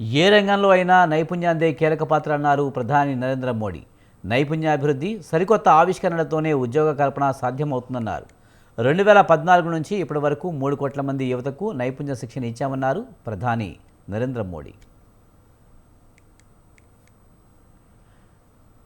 ఏ రంగంలో అయినా నైపుణ్యాందే కీలక పాత్ర అన్నారు ప్రధాని నరేంద్ర మోడీ. నైపుణ్యాభివృద్ధి సరికొత్త ఆవిష్కరణలతోనే ఉద్యోగ కల్పన సాధ్యమవుతుందన్నారు. రెండు వేల పద్నాలుగు నుంచి ఇప్పటి వరకు మూడు కోట్ల మంది యువతకు నైపుణ్య శిక్షణ ఇచ్చామన్నారు ప్రధాని నరేంద్ర మోడీ.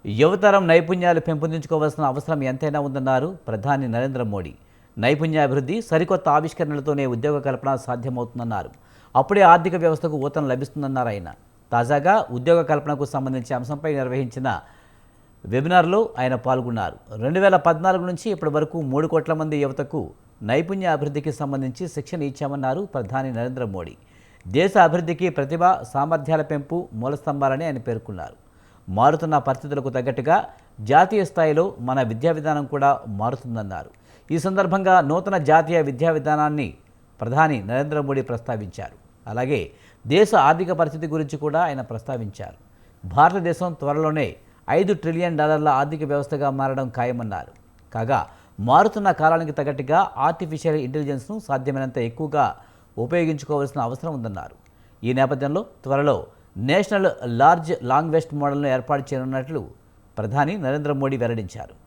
యువతరం నైపుణ్యాలు పెంపొందించుకోవాల్సిన అవసరం ఎంతైనా ఉందన్నారు ప్రధాని నరేంద్ర మోడీ. నైపుణ్యాభివృద్ధి సరికొత్త ఆవిష్కరణలతోనే ఉద్యోగ కల్పన సాధ్యమవుతుందన్నారు అప్పుడే ఆర్థిక వ్యవస్థకు ఊతం లభిస్తుందన్నారు ఆయన. తాజాగా ఉద్యోగ కల్పనకు సంబంధించిన అంశంపై నిర్వహించిన వెబినార్లో ఆయన పాల్గొన్నారు. రెండు వేల పద్నాలుగు నుంచి ఇప్పటి వరకు మూడు కోట్ల మంది యువతకు నైపుణ్య అభివృద్ధికి సంబంధించి శిక్షణ ఇచ్చామన్నారు ప్రధాని నరేంద్ర మోడీ. దేశ అభివృద్ధికి ప్రతిభ సామర్థ్యాల పెంపు మూలస్తంభాలని ఆయన పేర్కొన్నారు. మారుతున్న పరిస్థితులకు తగ్గట్టుగా జాతీయ స్థాయిలో మన విద్యా విధానం కూడా మారుతుందన్నారు. ఈ సందర్భంగా నూతన జాతీయ విద్యా విధానాన్ని ప్రధాని నరేంద్ర మోడీ ప్రస్తావించారు. అలాగే దేశ ఆర్థిక పరిస్థితి గురించి కూడా ఆయన ప్రస్తావించారు. భారతదేశం త్వరలోనే ఐదు ట్రిలియన్ డాలర్ల ఆర్థిక వ్యవస్థగా మారడం ఖాయమన్నారు. కాగా మారుతున్న కాలానికి తగ్గట్టుగా ఆర్టిఫిషియల్ ఇంటెలిజెన్స్ను సాధ్యమైనంత ఎక్కువగా ఉపయోగించుకోవాల్సిన అవసరం ఉందన్నారు. ఈ నేపథ్యంలో త్వరలో నేషనల్ లార్జ్ లాంగ్వెస్ట్ మోడల్ను ఏర్పాటు చేయనున్నట్లు ప్రధాని నరేంద్ర మోడీ వెల్లడించారు.